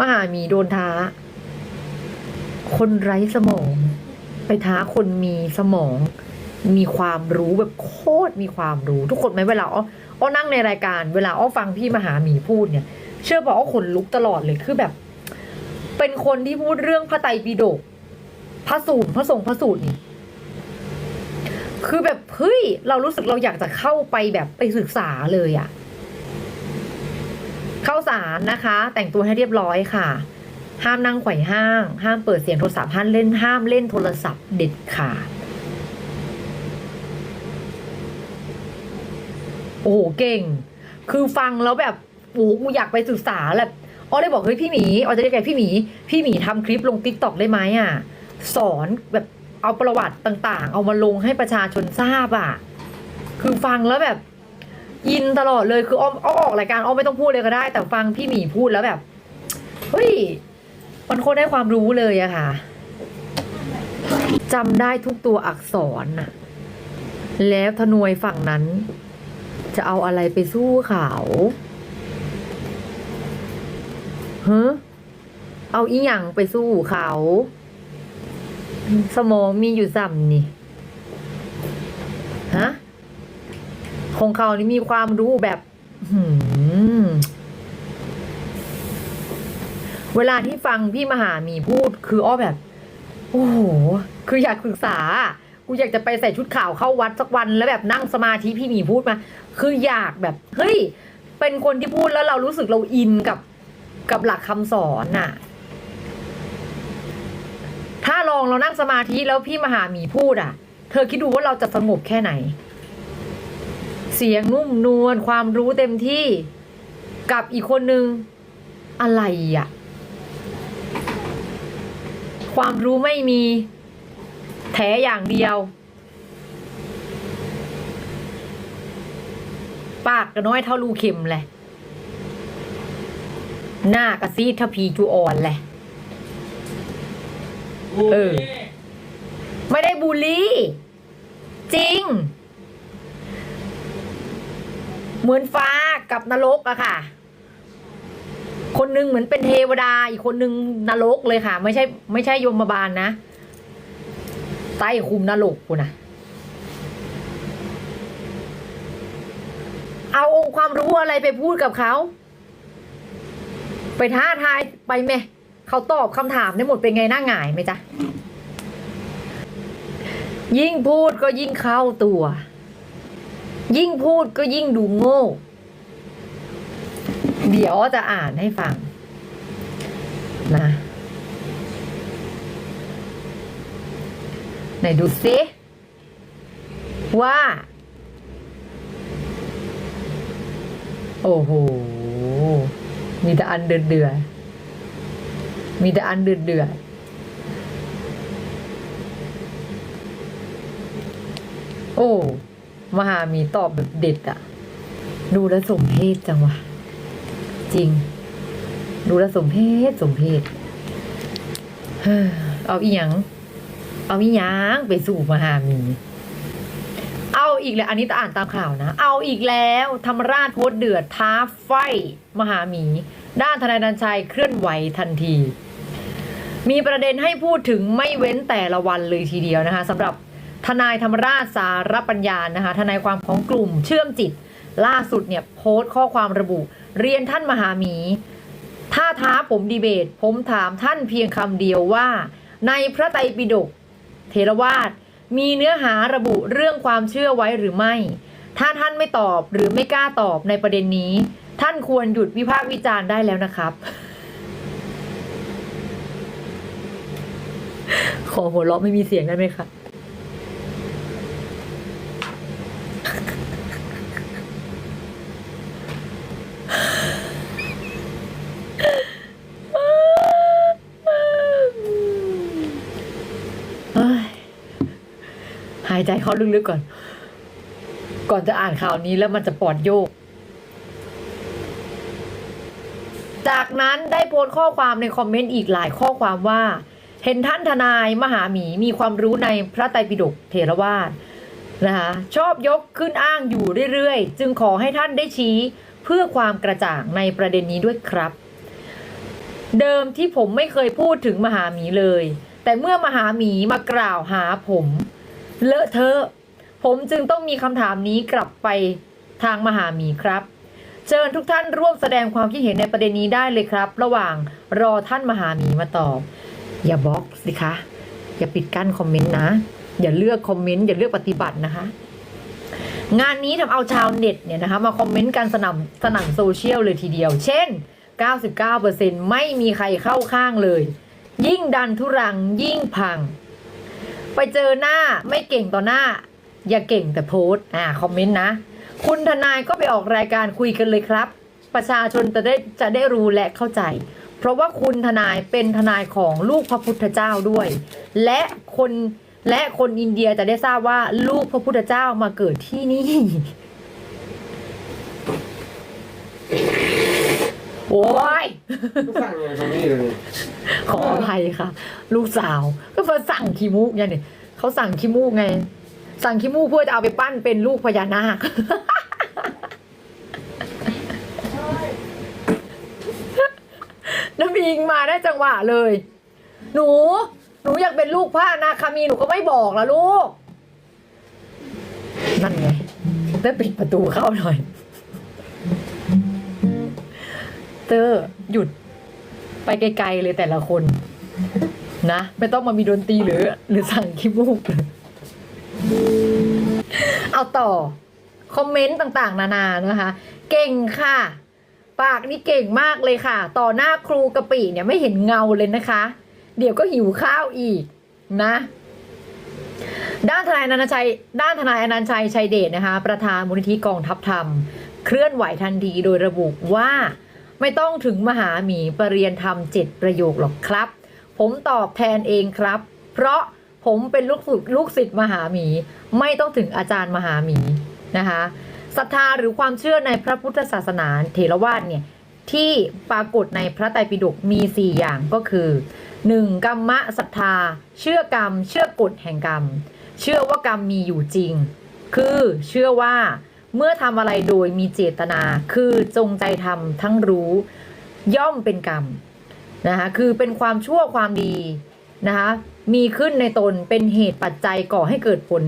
มหาหมีโดนท้า คนไร้สมอง ไปท้าคนมีสมอง มีความรู้แบบโคตรมีความรู้ ทุกคนไหมเวลาอ้ออ้อนั่งในรายการ เวลาอ้อฟังพี่มหาหมีพูดเนี่ย เชื่อบอกอ้อขนลุกตลอดเลยคือแบบ เป็นคนที่พูดเรื่องพระไตรปิฎกพระสูตรพระสงฆ์พระสูตรนี่คือแบบเฮ้ยเรารู้สึกเราอยากจะเข้าไปแบบไปศึกษาเลยอะารนะคะ แต่งตัวให้เรียบร้อยค่ะ ห้ามนั่งไขว่ห้าง ห้ามเปิดเสียงโทรศัพท์ห้ามเล่นห้ามเล่นโทรศัพท์เด็ดขาดโอ้โหเก่ง คือฟังแล้วแบบโอ้โหกูอยากไปศึกษาแบบอ้อเลยบอกเฮ้ยพี่หมีอ้อจะเรียกแกพี่หมีพี่หมีทำคลิปลงติ๊กต็อกได้ไหมอะ สอนแบบเอาประวัติต่างๆ เอามาลงให้ประชาชนทราบอะ คือฟังแล้วแบบ อินตลอดเลยคืออ้อมอ้อมออกรายการอ้อมไม่ต้องพูดเลยก็ได้ แต่ฟังพี่หมีพูดแล้วแบบเฮ้ยมันโคตรได้ความรู้เลยอะค่ะจำได้ทุกตัวอักษรน่ะ แล้วทนวยฝั่งนั้น จะเอาอะไรไปสู้เขาเฮะเอาอีหยังไปสู้เขา สมองมีอยู่ซ้ำนี่ ฮะ ของเขานี่มีความรู้แบบเวลาที่ฟังพี่มหามีพูดคืออ้อแบบ โอ้โห คืออยากศึกษา กูอยากจะไปใส่ชุดขาวเข้าวัดสักวันแล้วแบบนั่งสมาธิพี่หมีพูดมา คืออยากแบบ เฮ้ย เป็นคนที่พูดแล้วเรารู้สึกเราอินกับกับหลักคำสอนน่ะ ถ้าลองเรานั่งสมาธิแล้วพี่มหาหมีพูดอะ เธอคิดดูว่าเราจะสงบแค่ไหน เสียงนุ่มนวลความรู้เต็มที่กับอีกคนนึงอะไรอะความรู้ไม่มีแถอย่างเดียว ปากก็น้อยเท่ารูเข็มแหละ หน้ากระซีดเท่าพีจูอ่อนแหละ เออ ไม่ได้บูลลี่ จริง เหมือนฟ้ากับนรกอะค่ะ คนหนึงเหมือนเป็นเทวดา อีกคนหนึงนรกเลยค่ะ ไม่ใช่ ไม่ใช่ยมบาลนะใต้คุมนรกคุณนะเอาองค์ความรู้อะไรไปพูดกับเขา ไปท้าทายไปไหมเขาตอบคำถามได้หมดเป็นไงหน้าหงายไหมจ๊ะ ยิ่งพูดก็ยิ่งเข้าตัว ยิ่งพูดก็ยิ่งดูโง่ เดี๋ยวจะอ่านให้ฟัง นะ ไหนดูซิ ว่า โอ้โห มีแต่อันเดือดเดือดมีแต่อันเดือดเดือดโอ้ มหามีตอบแบบเด็ดอะดูแลสมเพศจังวะจริง ดูแลสมเพศสมเพศเอาอีหยัง เอาอีหยังไปสู่มหามี เอาอีกแล้ว อันนี้จะอ่านตามข่าวนะ เอาอีกแล้วธรรมราชโพสเดือดท้าไฟมหามี ด้านทนายนันชัยเคลื่อนไหวทันทีมีประเด็นให้พูดถึงไม่เว้นแต่ละวันเลยทีเดียวนะคะสำหรับ ทนายธรรมราชสารปัญญานะคะทนายความของกลุ่มเชื่อมจิต ล่าสุดเนี่ยโพสต์ข้อความระบุ เรียนท่านมหาหมี ถ้าท้าผมดีเบต ผมถามท่านเพียงคำเดียวว่า ในพระไตรปิฎกเทรวาสมีเนื้อหาระบุเรื่องความเชื่อไว้หรือไม่ ถ้าท่านไม่ตอบหรือไม่กล้าตอบในประเด็นนี้ ท่านควรหยุดวิพากษ์วิจารณ์ได้แล้วนะครับ ขอหัวเราะไม่มีเสียงได้ไหมคะายใจเข้าลึกๆก่อน ก่อนจะอ่านข่าวนี้แล้วมันจะปอดโยก จากนั้นได้โพสต์ข้อความในคอมเมนต์อีกหลายข้อความว่า เห็นท่านทนายมหาหมีมีความรู้ในพระไตรปิฎกเถรวาทนะคะชอบยกขึ้นอ้างอยู่เรื่อยๆ จึงขอให้ท่านได้ชี้เพื่อความกระจ่างในประเด็นนี้ด้วยครับ เดิมที่ผมไม่เคยพูดถึงมหาหมีเลย แต่เมื่อมหาหมีมากล่าวหาผม เลอะเทอะผมจึงต้องมีคำถามนี้กลับไปทางมหาหมีครับ เชิญทุกท่านร่วมแสดงความคิดเห็นในประเด็นนี้ได้เลยครับ ระหว่างรอท่านมหาหมีมาตอบ อย่าบล็อกสิคะ อย่าปิดกั้นคอมเมนต์นะ อย่าเลือกคอมเมนต์อย่าเลือกปฏิบัตินะคะ งานนี้ทำเอาชาวเน็ตเนี่ยนะคะมาคอมเมนต์กันสนั่นสนั่นโซเชียลเลยทีเดียว เช่น 99%ไม่มีใครเข้าข้างเลย ยิ่งดันทุรังยิ่งพัง ไปเจอหน้าไม่เก่งต่อหน้า อย่าเก่งแต่โพสอ่าคอมเมนต์นะ คุณทนายก็ไปออกรายการคุยกันเลยครับ ประชาชนจะได้จะได้รู้และเข้าใจ เพราะว่าคุณทนายเป็นทนายของลูกพระพุทธเจ้าด้วย และคนและคนอินเดียจะได้ทราบว่าลูกพระพุทธเจ้ามาเกิดที่นี่ โอ้ยก็สั่งเลยตรงนี้เลยขออภัยค่ะ ลูกสาว ก็มาสั่งขี้มูกไงเนี่ยเขาสั่งขี้มูกไง สั่งขี้มูกเพื่อจะเอาไปปั้นเป็นลูกพญานาคน้ำอิงมาได้จังหวะเลย หนู หนูอยากเป็นลูกพระอนาคามีหนูก็ไม่บอกละลูก นั่นไงได้ปิดประตูเข้าหน่อย เตอร์หยุดไปไกลๆเลยแต่ละคนนะ ไม่ต้องมามีดนตรีหรือ หรือสั่งขี้มูกเลยเอาต่อ คอมเมนต์ต่างๆ นานานะคะ เก่งค่ะ ปากนี่เก่งมากเลยค่ะ ต่อหน้าครูกะปิเนี่ยไม่เห็นเงาเลยนะคะ เดี๋ยวก็หิวข้าวอีกนะ ด้านทนายอนันชัย ด้านทนายอนันชัยชัยเดชนะคะ ประธานมูลนิธิกองทัพธรรม เคลื่อนไหวทันทีโดยระบุว่า ไม่ต้องถึงมหาหมีปรริยนธรรมเจ็ดประโยคหรอกครับ ผมตอบแทนเองครับ เพราะผมเป็นลูกศิษย์ลูกศิษย์มหาหมี ไม่ต้องถึงอาจารย์มหาหมีนะคะศรัทธาหรือความเชื่อในพระพุทธศาสนาเถรวาทเนี่ยที่ปรากฏในพระไตรปิฎกมี 4 อย่างก็คือ 1. กรรมะศรัทธา เชื่อกรรม เชื่อกฎแห่งกรรม เชื่อว่ากรรมมีอยู่จริง คือเชื่อว่า เมื่อทำอะไรโดยมีเจตนา คือจงใจทำทั้งรู้ ย่อมเป็นกรรมนะคะคือเป็นความชั่วความดีนะคะมีขึ้นในตนเป็นเหตุปัจจัยก่อให้เกิดผล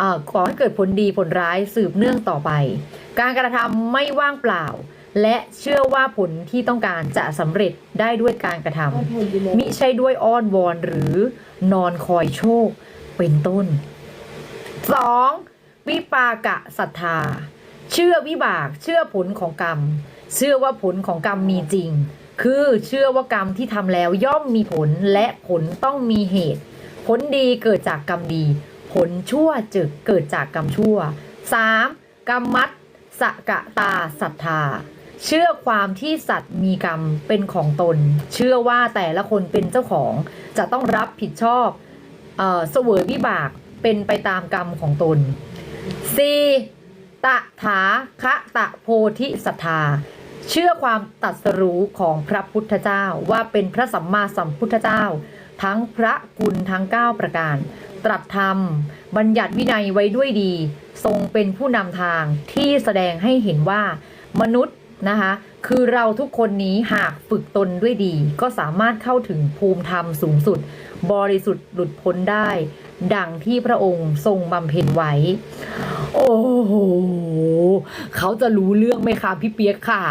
อ่อก่อให้เกิดผลดีผลร้ายสืบเนื่องต่อไป การกระทำไม่ว่างเปล่า และเชื่อว่าผลที่ต้องการจะสำเร็จได้ด้วยการกระทำมิใช่ด้วยอ้อนวอนหรือนอนคอยโชคเป็นต้น 2. วิปากะศรัทธา เชื่อวิบากเชื่อผลของกรรม เชื่อว่าผลของกรรมมีจริง คือเชื่อว่ากรรมที่ทำแล้วย่อมมีผลและผลต้องมีเหตุ ผลดีเกิดจากกรรมดี ผลชั่วจึกเกิดจากกรรมชั่ว 3. กรรมมัตสกะตาศรัทธา เชื่อความที่สัตว์มีกรรมเป็นของตน เชื่อว่าแต่ละคนเป็นเจ้าของจะต้องรับผิดชอบเออเสวยวิบากเป็นไปตามกรรมของตน 4. ตถาคตะโพธิศรัทธา เชื่อความตัดสรู้ของพระพุทธเจ้าว่าเป็นพระสัมมาสัมพุทธเจ้า ทั้งพระคุณทั้ง 9 ประการ ตรัสธรรม บัญญัติวินัยไว้ด้วยดี ทรงเป็นผู้นำทางที่แสดงให้เห็นว่ามนุษย์นะคะคือเราทุกคนนี้หากฝึกตนด้วยดี ก็สามารถเข้าถึงภูมิธรรมสูงสุด บริสุทธิ์หลุดพ้นได้ ดังที่พระองค์ทรงบำเพ็ญไว้ โอ้โห เขาจะรู้เรื่องไหมคะพี่เปียกขา